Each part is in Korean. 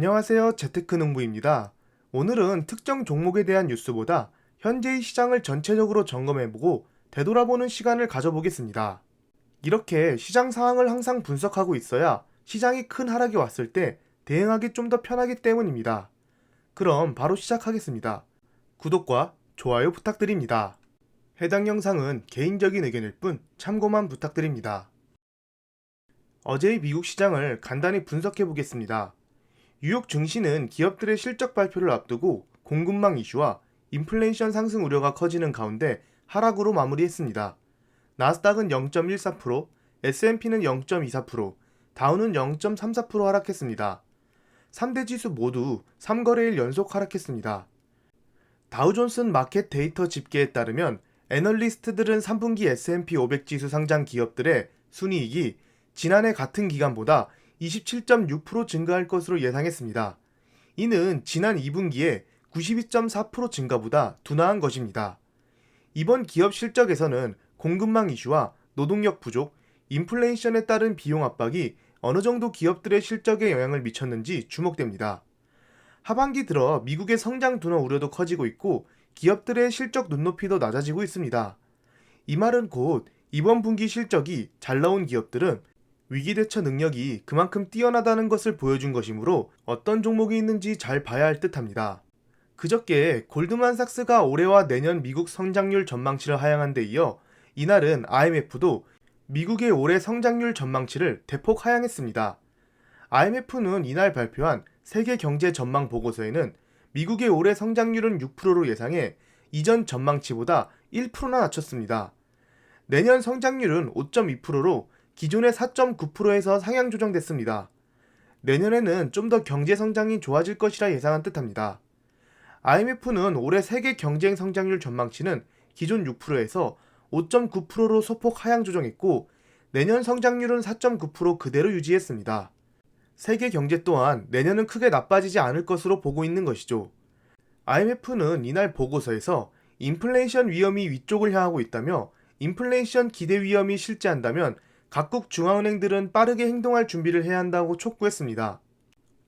안녕하세요. 재테크 농부입니다. 오늘은 특정 종목에 대한 뉴스보다 현재의 시장을 전체적으로 점검해보고 되돌아보는 시간을 가져보겠습니다. 이렇게 시장 상황을 항상 분석하고 있어야 시장이 큰 하락이 왔을 때 대응하기 좀 더 편하기 때문입니다. 그럼 바로 시작하겠습니다. 구독과 좋아요 부탁드립니다. 해당 영상은 개인적인 의견일 뿐 참고만 부탁드립니다. 어제의 미국 시장을 간단히 분석해 보겠습니다. 뉴욕 증시는 기업들의 실적 발표를 앞두고 공급망 이슈와 인플레이션 상승 우려가 커지는 가운데 하락으로 마무리했습니다. 나스닥은 0.14%, S&P는 0.24%, 다우는 0.34% 하락했습니다. 3대 지수 모두 3거래일 연속 하락했습니다. 다우존슨 마켓 데이터 집계에 따르면 애널리스트들은 3분기 S&P 500 지수 상장 기업들의 순이익이 지난해 같은 기간보다 27.6% 증가할 것으로 예상했습니다. 이는 지난 2분기에 92.4% 증가보다 둔화한 것입니다. 이번 기업 실적에서는 공급망 이슈와 노동력 부족, 인플레이션에 따른 비용 압박이 어느 정도 기업들의 실적에 영향을 미쳤는지 주목됩니다. 하반기 들어 미국의 성장 둔화 우려도 커지고 있고 기업들의 실적 눈높이도 낮아지고 있습니다. 이 말은 곧 이번 분기 실적이 잘 나온 기업들은 위기 대처 능력이 그만큼 뛰어나다는 것을 보여준 것이므로 어떤 종목이 있는지 잘 봐야 할 듯합니다. 그저께 골드만삭스가 올해와 내년 미국 성장률 전망치를 하향한 데 이어 이날은 IMF도 미국의 올해 성장률 전망치를 대폭 하향했습니다. IMF는 이날 발표한 세계 경제 전망 보고서에는 미국의 올해 성장률은 6%로 예상해 이전 전망치보다 1%나 낮췄습니다. 내년 성장률은 5.2%로 기존의 4.9%에서 상향 조정됐습니다. 내년에는 좀 더 경제 성장이 좋아질 것이라 예상한 듯합니다. IMF는 올해 세계 경쟁 성장률 전망치는 기존 6%에서 5.9%로 소폭 하향 조정했고 내년 성장률은 4.9% 그대로 유지했습니다. 세계 경제 또한 내년은 크게 나빠지지 않을 것으로 보고 있는 것이죠. IMF는 이날 보고서에서 인플레이션 위험이 위쪽을 향하고 있다며 인플레이션 기대 위험이 실제한다면 각국 중앙은행들은 빠르게 행동할 준비를 해야 한다고 촉구했습니다.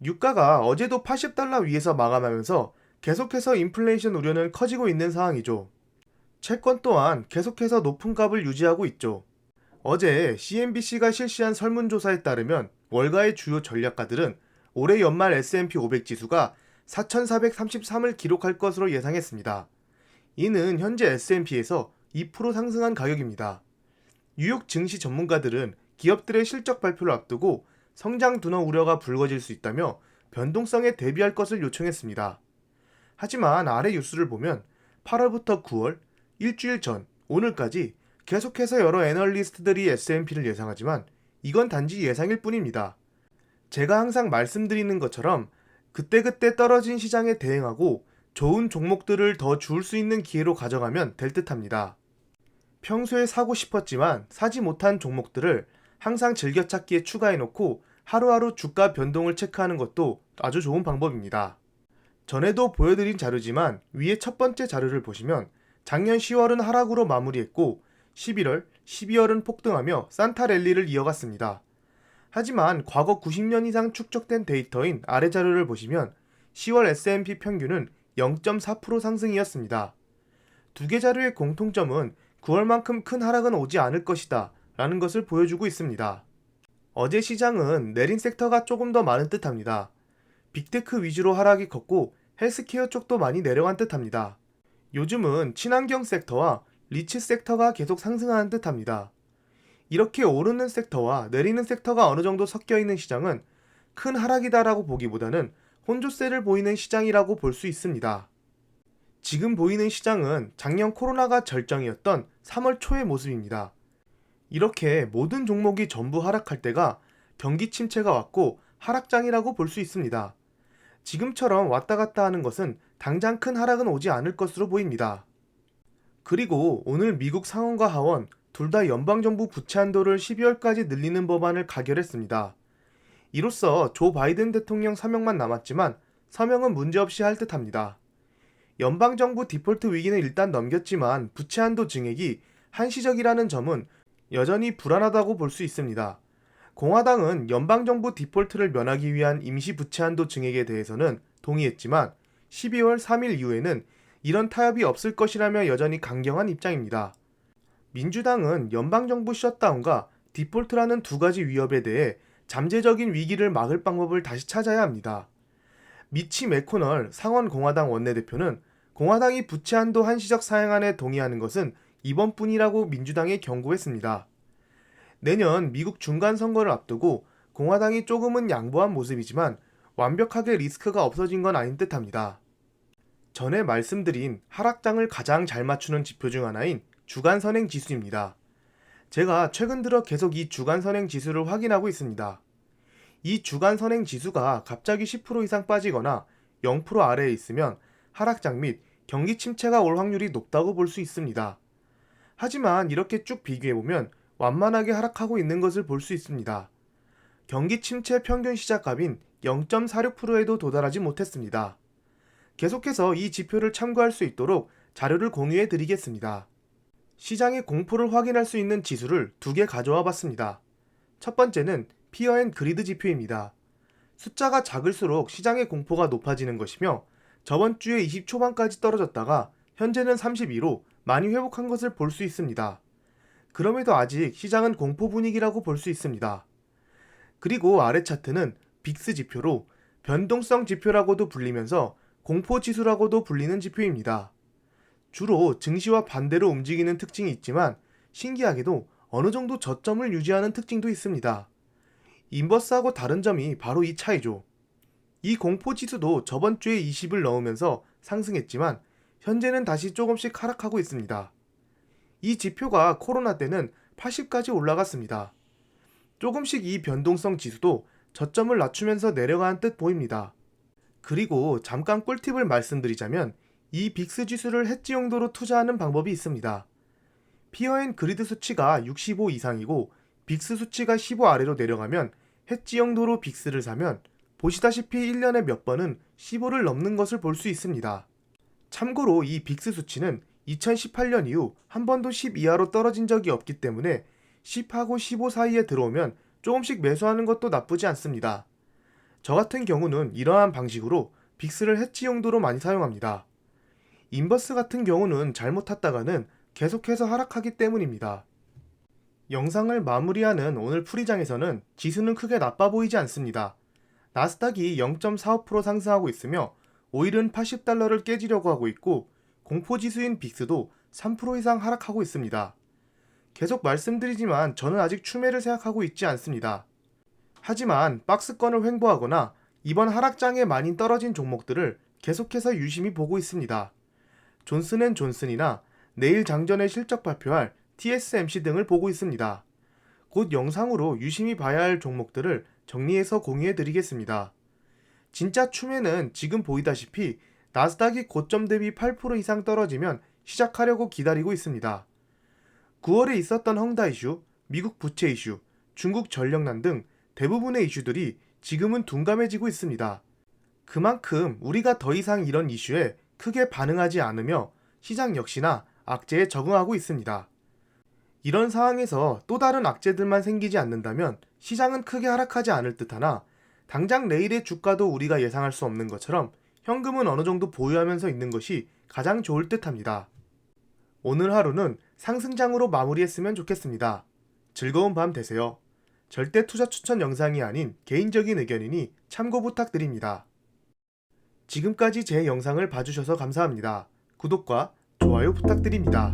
유가가 어제도 80달러 위에서 마감하면서 계속해서 인플레이션 우려는 커지고 있는 상황이죠. 채권 또한 계속해서 높은 값을 유지하고 있죠. 어제 CNBC가 실시한 설문조사에 따르면 월가의 주요 전략가들은 올해 연말 S&P 500 지수가 4,433을 기록할 것으로 예상했습니다. 이는 현재 S&P에서 2% 상승한 가격입니다. 뉴욕 증시 전문가들은 기업들의 실적 발표를 앞두고 성장 둔화 우려가 불거질 수 있다며 변동성에 대비할 것을 요청했습니다. 하지만 아래 뉴스를 보면 8월부터 9월, 일주일 전, 오늘까지 계속해서 여러 애널리스트들이 S&P를 예상하지만 이건 단지 예상일 뿐입니다. 제가 항상 말씀드리는 것처럼 그때그때 떨어진 시장에 대응하고 좋은 종목들을 더 줄 수 있는 기회로 가져가면 될 듯합니다. 평소에 사고 싶었지만 사지 못한 종목들을 항상 즐겨찾기에 추가해놓고 하루하루 주가 변동을 체크하는 것도 아주 좋은 방법입니다. 전에도 보여드린 자료지만 위에 첫 번째 자료를 보시면 작년 10월은 하락으로 마무리했고 11월, 12월은 폭등하며 산타 랠리를 이어갔습니다. 하지만 과거 90년 이상 축적된 데이터인 아래 자료를 보시면 10월 S&P 평균은 0.4% 상승이었습니다. 두 개 자료의 공통점은 9월만큼 큰 하락은 오지 않을 것이다 라는 것을 보여주고 있습니다. 어제 시장은 내린 섹터가 조금 더 많은 듯 합니다. 빅테크 위주로 하락이 컸고 헬스케어 쪽도 많이 내려간 듯 합니다. 요즘은 친환경 섹터와 리츠 섹터가 계속 상승하는 듯 합니다. 이렇게 오르는 섹터와 내리는 섹터가 어느 정도 섞여 있는 시장은 큰 하락이다라고 보기보다는 혼조세를 보이는 시장이라고 볼 수 있습니다. 지금 보이는 시장은 작년 코로나가 절정이었던 3월 초의 모습입니다. 이렇게 모든 종목이 전부 하락할 때가 경기 침체가 왔고 하락장이라고 볼 수 있습니다. 지금처럼 왔다 갔다 하는 것은 당장 큰 하락은 오지 않을 것으로 보입니다. 그리고 오늘 미국 상원과 하원 둘 다 연방정부 부채 한도를 12월까지 늘리는 법안을 가결했습니다. 이로써 조 바이든 대통령 사명만 남았지만 서명은 문제없이 할 듯합니다. 연방정부 디폴트 위기는 일단 넘겼지만 부채 한도 증액이 한시적이라는 점은 여전히 불안하다고 볼 수 있습니다. 공화당은 연방정부 디폴트를 면하기 위한 임시 부채 한도 증액에 대해서는 동의했지만 12월 3일 이후에는 이런 타협이 없을 것이라며 여전히 강경한 입장입니다. 민주당은 연방정부 셧다운과 디폴트라는 두 가지 위협에 대해 잠재적인 위기를 막을 방법을 다시 찾아야 합니다. 미치 매코널 상원 공화당 원내대표는 공화당이 부채 한도 한시적 사양안에 동의하는 것은 이번뿐이라고 민주당에 경고했습니다. 내년 미국 중간 선거를 앞두고 공화당이 조금은 양보한 모습이지만 완벽하게 리스크가 없어진 건 아닌 듯합니다. 전에 말씀드린 하락장을 가장 잘 맞추는 지표 중 하나인 주간 선행 지수입니다. 제가 최근 들어 계속 이 주간 선행 지수를 확인하고 있습니다. 이 주간 선행 지수가 갑자기 10% 이상 빠지거나 0% 아래에 있으면 하락장 및 경기 침체가 올 확률이 높다고 볼 수 있습니다. 하지만 이렇게 쭉 비교해보면 완만하게 하락하고 있는 것을 볼 수 있습니다. 경기 침체 평균 시작값인 0.46%에도 도달하지 못했습니다. 계속해서 이 지표를 참고할 수 있도록 자료를 공유해 드리겠습니다. 시장의 공포를 확인할 수 있는 지수를 두 개 가져와 봤습니다. 첫 번째는 피어 앤 그리드 지표입니다. 숫자가 작을수록 시장의 공포가 높아지는 것이며 저번 주에 20 초반까지 떨어졌다가 현재는 32로 많이 회복한 것을 볼 수 있습니다. 그럼에도 아직 시장은 공포 분위기라고 볼 수 있습니다. 그리고 아래 차트는 빅스 지표로 변동성 지표라고도 불리면서 공포 지수라고도 불리는 지표입니다. 주로 증시와 반대로 움직이는 특징이 있지만 신기하게도 어느 정도 저점을 유지하는 특징도 있습니다. 인버스하고 다른 점이 바로 이 차이죠. 이 공포 지수도 저번 주에 20을 넘으면서 상승했지만 현재는 다시 조금씩 하락하고 있습니다. 이 지표가 코로나 때는 80까지 올라갔습니다. 조금씩 이 변동성 지수도 저점을 낮추면서 내려가는 듯 보입니다. 그리고 잠깐 꿀팁을 말씀드리자면 이 빅스 지수를 해지 용도로 투자하는 방법이 있습니다. 피어앤 그리드 수치가 65 이상이고 빅스 수치가 15 아래로 내려가면 해지 용도로 빅스를 사면 보시다시피 1년에 몇 번은 15를 넘는 것을 볼 수 있습니다. 참고로 이 빅스 수치는 2018년 이후 한 번도 10 이하로 떨어진 적이 없기 때문에 10하고 15 사이에 들어오면 조금씩 매수하는 것도 나쁘지 않습니다. 저 같은 경우는 이러한 방식으로 빅스를 해치 용도로 많이 사용합니다. 인버스 같은 경우는 잘못 탔다가는 계속해서 하락하기 때문입니다. 영상을 마무리하는 오늘 풀이장에서는 지수는 크게 나빠 보이지 않습니다. 나스닥이 0.45% 상승하고 있으며 오일은 80달러를 깨지려고 하고 있고 공포지수인 빅스도 3% 이상 하락하고 있습니다. 계속 말씀드리지만 저는 아직 추매를 생각하고 있지 않습니다. 하지만 박스권을 횡보하거나 이번 하락장에 많이 떨어진 종목들을 계속해서 유심히 보고 있습니다. 존슨앤존슨이나 내일 장전에 실적 발표할 TSMC 등을 보고 있습니다. 곧 영상으로 유심히 봐야 할 종목들을 정리해서 공유해 드리겠습니다. 진짜 추매는 지금 보이다시피 나스닥이 고점 대비 8% 이상 떨어지면 시작하려고 기다리고 있습니다. 9월에 있었던 헝다 이슈, 미국 부채 이슈, 중국 전력난 등 대부분의 이슈들이 지금은 둔감해지고 있습니다. 그만큼 우리가 더 이상 이런 이슈에 크게 반응하지 않으며 시장 역시나 악재에 적응하고 있습니다. 이런 상황에서 또 다른 악재들만 생기지 않는다면 시장은 크게 하락하지 않을 듯하나 당장 내일의 주가도 우리가 예상할 수 없는 것처럼 현금은 어느 정도 보유하면서 있는 것이 가장 좋을 듯합니다. 오늘 하루는 상승장으로 마무리했으면 좋겠습니다. 즐거운 밤 되세요. 절대 투자 추천 영상이 아닌 개인적인 의견이니 참고 부탁드립니다. 지금까지 제 영상을 봐주셔서 감사합니다. 구독과 좋아요 부탁드립니다.